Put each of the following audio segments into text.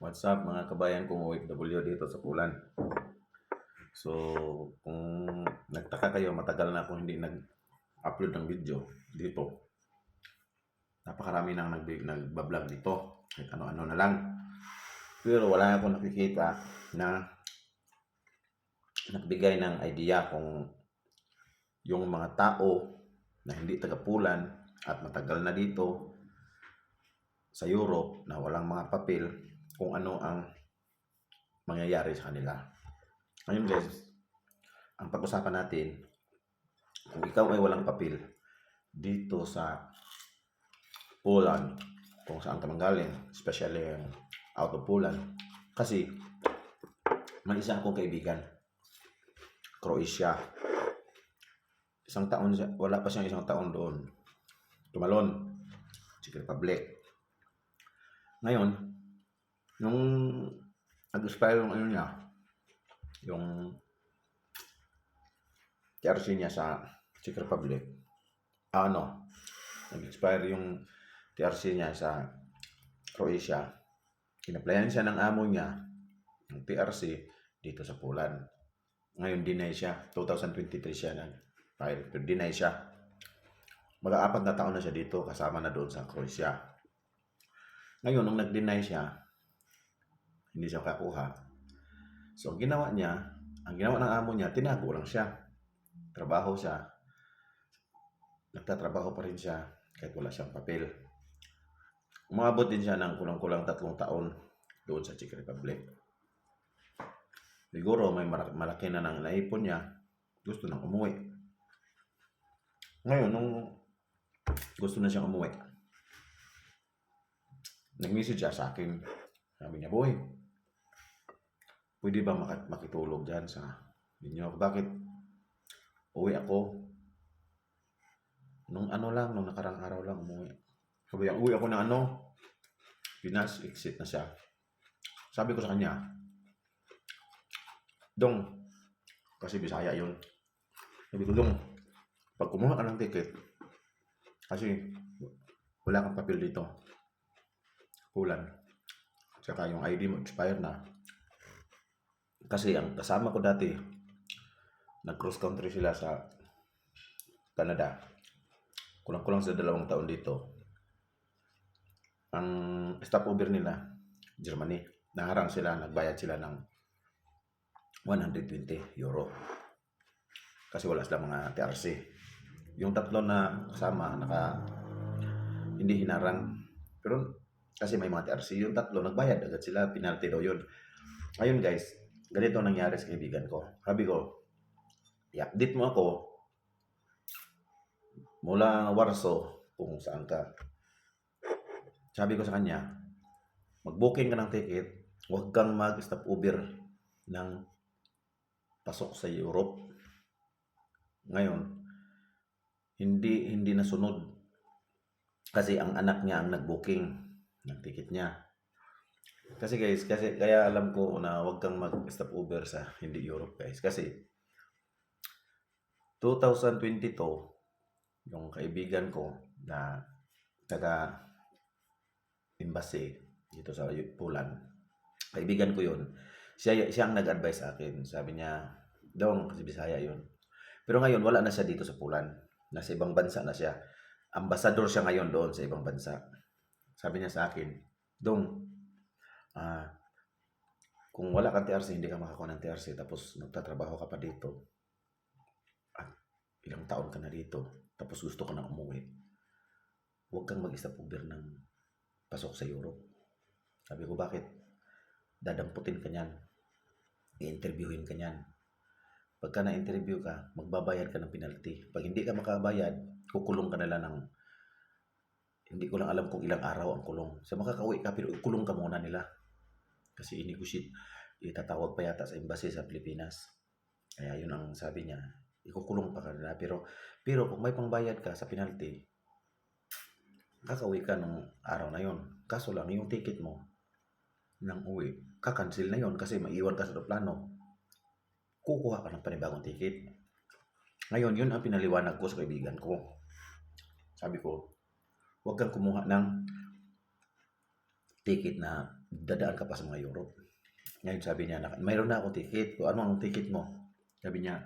What's up mga kabayan kong OFW dito sa Pulan. So, kung nagtaka kayo, matagal na akong hindi nag-upload ng video dito. Napakarami nang nag nagbablog dito. Kahit ano-ano na lang. Pero wala akong nakikita na nagbigay ng idea kung yung mga tao na hindi taga-Pulan at matagal na dito sa Europe na walang mga papel kung ano ang mangyayari sa kanila. Ngayon guys, ang pag-usapan natin, kung ikaw ay walang papel dito sa Poland, kung saan ka manggaling, especially out of Poland, kasi may isa akong kaibigan, Croatia. Isang taon wala pa siyang isang taon doon. Tumalon, Czech Republic. Ngayon, nung nag-expire yung ano niya, yung TRC niya sa Czech Republic, ah, ano, nag-expire yung TRC niya sa Croatia, inaplayan siya ng amo niya, ng TRC, dito sa Poland. Ngayon, deny siya. 2023 siya nag-file, pero deny siya. Mag-aapat na taon na siya dito, kasama na doon sa Croatia. Ngayon, nung nag-deny siya, hindi siya kakuha. So, ang ginawa niya, ang ginawa ng amo niya, tinago lang siya. Trabaho siya. Nagtatrabaho pa rin siya kahit wala siyang papel. Umabot din siya ng kulang-kulang tatlong taon doon sa Czech Republic. Siguro may malaki na nang naipon niya. Gusto nang umuwi. Ngayon, nung gusto na siyang umuwi, nag-message siya sa akin. Sabi niya, boy, pwede ba makitulog dyan sa inyo? Bakit? Uwi ako. Nung ano lang, nung nakarang araw lang umuwi. Sabi niya, uwi ako ng ano? Pinas, exit na siya. Sabi ko sa kanya, Dong, kasi Bisaya yun. Sabi ko, Dong, pag kumuha ka ng ticket, kasi wala kang papel dito. Pulan. Tsaka yung ID mo expired na. Kasi ang kasama ko dati, nag-cross country sila sa Canada. Kulang-kulang sa dalawang taon dito. Ang stopover nila, Germany. Naharang sila, nagbayad sila ng 120 euro. Kasi wala sila mga TRC. Yung tatlo na kasama, naka, hindi hinarang. Pero kasi may mga TRC, yung tatlo, nagbayad agad sila, penalty daw yun. Ayun guys, ganito nangyari sa kaibigan ko. Sabi ko, i-update mo ako mula Warsaw kung saan ka. Sabi ko sa kanya, mag-booking ka ng ticket, huwag kang mag-stop over ng pasok sa Europe. Ngayon, hindi hindi nasunod kasi ang anak niya ang nag-booking ng ticket niya. Kasi guys, kasi kaya alam ko na wag kang mag-stop over sa hindi Europe guys. Kasi 2022, yung kaibigan ko na taga embassy dito sa Poland, kaibigan ko yun, siya, siya ang nag-advise sa akin. Sabi niya, Dong, kasi Bisaya yun. Pero ngayon, wala na siya dito sa Poland. Nasa ibang bansa na siya. Ambassador siya ngayon doon sa ibang bansa. Sabi niya sa akin, Dong, ah, kung wala kang TRC, hindi ka makakuha ng TRC, tapos nagtatrabaho ka pa dito, at ilang taon ka na dito, tapos gusto ko na umuwi, huwag kang mag-stop over ng pasok sa Europe. Sabi ko, bakit? Dadamputin ka niyan. I-interviewin ka niyan. Pagka na-interview ka, magbabayad ka ng penalty. Pag hindi ka makabayad, kukulong ka nila ng hindi ko lang alam kung ilang araw ang kulong. Sa makakauwi ka, pero kulong ka muna nila. Kasi i-negotiate, itatawag pa yata sa embassy sa Pilipinas. Kaya yun ang sabi niya, ikukulong pa ka nila. Pero, pero kung may pangbayad ka sa penalty, kakauwi ka nung araw na yon. Kaso lang, yung ticket mo ng uwi, kakansil na yon kasi maiwan ka sa plano. Kukuha ka ng panibagong ticket. Ngayon, yun ang pinaliwanag ko sa kaibigan ko. Sabi ko, huwag kang kumuha ng ticket na dadaan ka pa sa mga Europe. Ngayon sabi niya, "Nak- mayroon na akong ticket. Kung ano ang ticket mo? Sabi niya,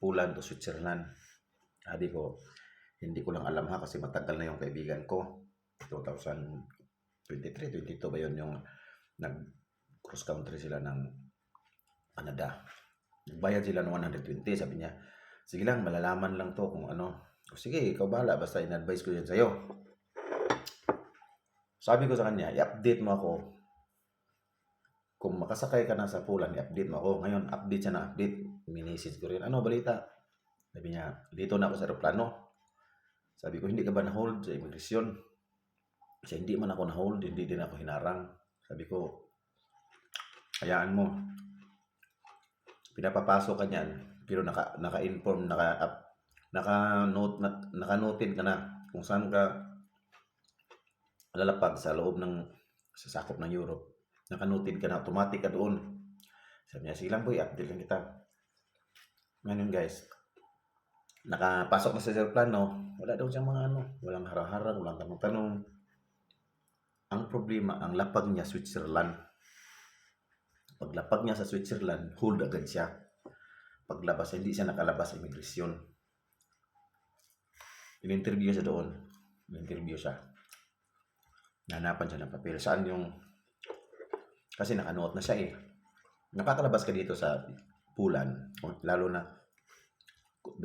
Poland to Switzerland. Sabi ko, hindi ko lang alam ha kasi matagal na yung kaibigan ko. 2023, 22 ba yun yung nag cross country sila ng Canada. Nagbayad sila ng 120. Sabi niya, sige lang, malalaman lang to kung ano. O, sige, ikaw bahala. Basta in-advise ko yan sa'yo. Sabi ko sa kanya, i-update mo ako. Kung makasakay ka na sa Poland, i-update mo ako. Ngayon, update siya na update. Minisis ko rin. Ano, balita? Sabi niya, dito na ako sa aeroplano. Sabi ko, hindi ka ba na-hold sa immigration? Kasi hindi man ako na-hold, hindi din ako hinarang. Sabi ko, hayaan mo. Pinapapasok ka niyan, pero naka, naka-inform, naka, naka-note, na, naka-noted ka na kung saan ka lalapag sa loob ng sa sakop ng Europe. Naka-noted ka na, automatic ka doon. Sabi niya, sige lang boy, update lang kita. Ngayon guys, nakapasok na sa aeroplano, wala daw siyang mga ano, walang harang-harang, walang tanong-tanong. Ang problema, ang lapag niya Switzerland. Paglapag niya sa Switzerland, hold agad siya. Paglabas, hindi siya nakalabas sa immigration. In-interview siya doon. In-interview siya. Nahanapan siya ng papel. Saan yung... Kasi nakanoot na siya eh. Nakakalabas ka dito sa Pulan. Lalo na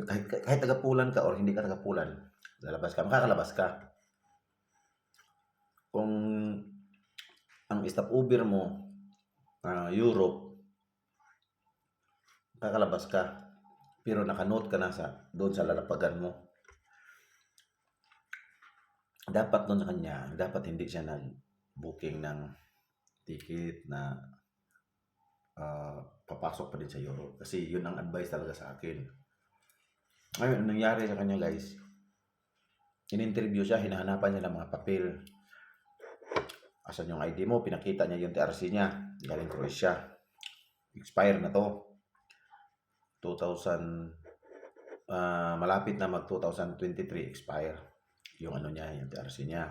kahit, kahit taga-Pulan ka or hindi ka taga-Pulan, lalabas ka, makakalabas ka. Kung ang stop Uber mo, ah, Europe, kakalabas ka. Pero nakanote ka na sa doon sa lalapagan mo. Dapat doon sa kanya, dapat hindi siya nag-booking ng ticket na ah, papasok pa din sa Europe. Kasi yun ang advice talaga sa akin. Ngayon, nangyari sa kanya guys? In-interview siya, hinahanapan niya ng mga papel. Asan yung ID mo? Pinakita niya yung TRC niya. Galing Croatia. Expire na to. 2000, ah, malapit na mag 2023 expire. Yung ano niya, yung TRC niya.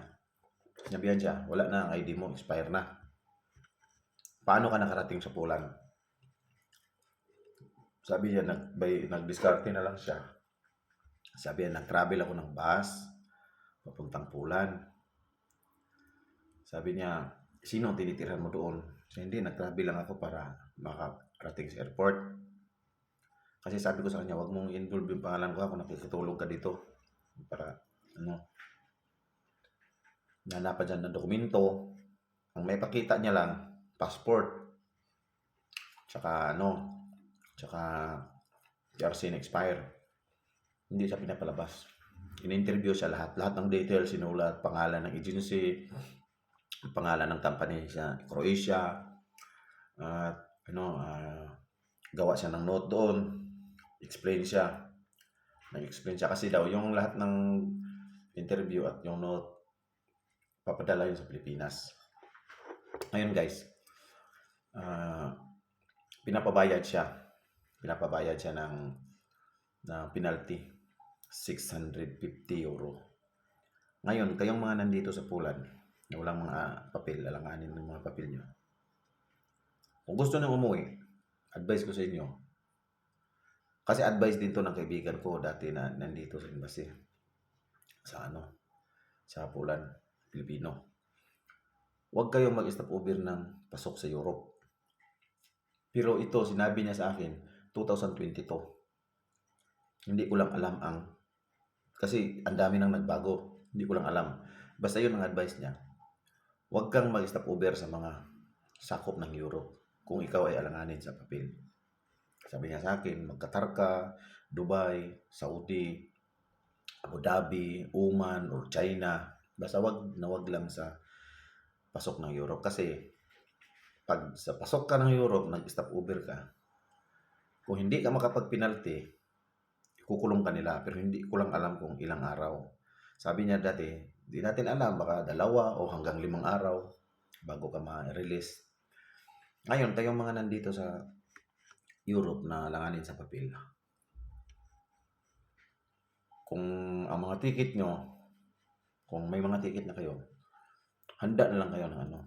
Sinabihan siya, wala na ang ID mo, expire na. Paano ka nakarating sa Poland? Sabi niya, nag, by, nag-discarte na lang siya. Sabi niya, nag-travel ako ng bus, papuntang Poland. Sabi niya, sino ang tinitirhan mo doon? Sabi, hindi, nag-travel lang ako para makarating sa airport. Kasi sabi ko sa kanya, wag mong involve yung pangalan ko kung nakikitulog ka dito. Para, ano, nanapan dyan ng dokumento. Ang may pakita niya lang, passport. Tsaka, ano, tsaka, TRC na expire. Hindi siya pinapalabas. In-interview siya lahat. Lahat ng details sinulat, pangalan ng agency, pangalan ng company sa Croatia, at ano, ah, gawa siya ng note doon, explain siya. Nag-explain siya kasi daw yung lahat ng interview at yung note papadala yun sa Pilipinas. Ngayon guys, ah, pinapabayad siya. Pinapabayad siya ng ng penalty 650 euro. Ngayon, kayong mga nandito sa Poland na walang mga papel, alanganin ng mga papel nyo. Kung gusto nyo umuwi, advice ko sa inyo. Kasi advice din to ng kaibigan ko dati na nandito sa embassy. Sa ano? Sa Poland, Pilipino. Huwag kayong mag-stop over ng pasok sa Europe. Pero ito, sinabi niya sa akin, 2022. Hindi ko lang alam ang kasi ang dami nang nagbago. Hindi ko lang alam. Basta yun ang advice niya. Huwag kang mag-stop over sa mga sakop ng Europe kung ikaw ay alanganin sa papel. Sabi niya sa akin, mag-Qatar ka, Dubai, Saudi, Abu Dhabi, Oman, or China. Basta wag na wag lang sa pasok ng Europe. Kasi pag sa pasok ka ng Europe, nag-stop over ka, kung hindi ka makapag-penalty, kukulong ka nila pero hindi ko lang alam kung ilang araw. Sabi niya dati, di natin alam baka dalawa o hanggang limang araw bago ka ma-release. Ngayon, kayong mga nandito sa Europe na langanin sa papel. Kung ang mga ticket nyo, kung may mga ticket na kayo, handa na lang kayo ng ano,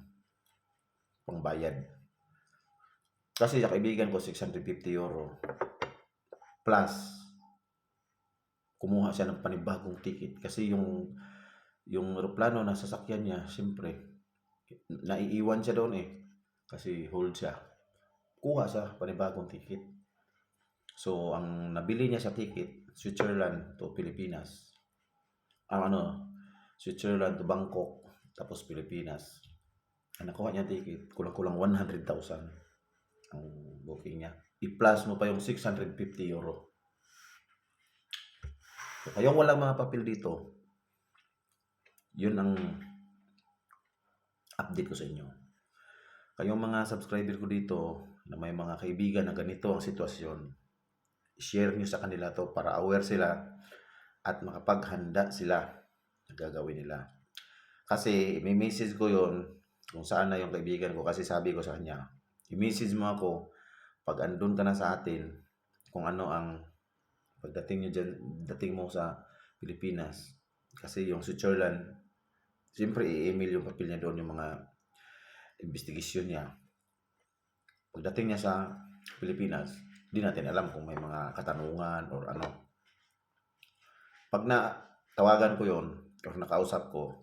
pangbayad. Kasi sa kaibigan ko, 650 euro. Plus, kumuha siya ng panibagong ticket. Kasi yung, yung aeroplano na sasakyan niya, siyempre, naiiwan siya doon eh. Kasi hold siya. Kuha siya panibagong ticket. So, ang nabili niya sa ticket, Switzerland to Pilipinas. Ang ano, Switzerland to Bangkok, tapos Pilipinas. Ang nakuha niya ticket, kulang-kulang 100,000 ang booking niya. I-plus mo pa yung 650 euro. So, kayong walang mga papel dito, yun ang update ko sa inyo. Kayong mga subscriber ko dito na may mga kaibigan na ganito ang sitwasyon, share nyo sa kanila to para aware sila at makapaghanda sila gagawin nila. Kasi may message ko yon kung saan na yung kaibigan ko kasi sabi ko sa kanya, i-message mo ako pag andun ka na sa atin kung ano ang pagdating nyo dyan, dating mo sa Pilipinas. Kasi yung Switzerland, siyempre i-email yung papel niya doon yung mga investigation niya. Pagdating niya sa Pilipinas, di natin alam kung may mga katanungan or ano. Pag na tawagan ko yon or nakausap ko,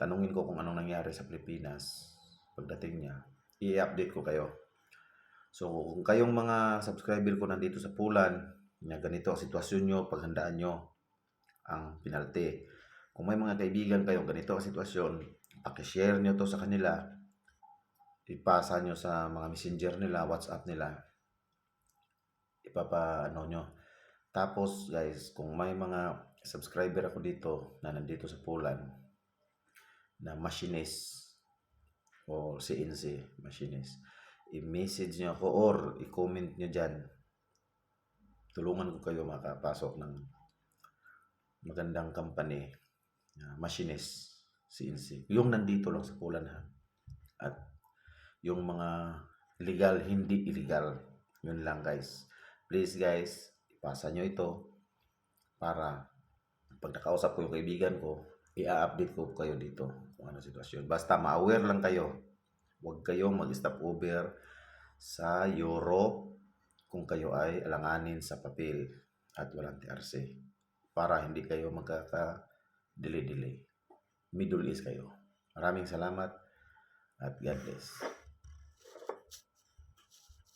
tanungin ko kung anong nangyari sa Pilipinas pagdating niya, i-update ko kayo. So, kung kayong mga subscriber ko nandito sa Pulan, na ganito ang sitwasyon nyo, paghandaan nyo ang penalty. Kung may mga kaibigan kayo, ganito ang sitwasyon, pakishare nyo to sa kanila, ipasa nyo sa mga messenger nila, WhatsApp nila, ipapa ano nyo. Tapos guys, kung may mga subscriber ako dito na nandito sa Poland na machinist o CNC machinist, i-message nyo ako or i-comment nyo dyan. Tulungan ko kayo makapasok ng magandang company na machinist CNC. Yung nandito lang sa Poland ha. At yung mga legal, hindi illegal. Yun lang guys. Please guys, ipasa nyo ito para pag nakausap ko yung kaibigan ko, i-update ko kayo dito kung ano sitwasyon. Basta ma-aware lang kayo. Huwag kayong mag-stop over sa Europe kung kayo ay alanganin sa papel at walang TRC para hindi kayo magkaka-delay-delay. Middle East kayo. Maraming salamat at God bless.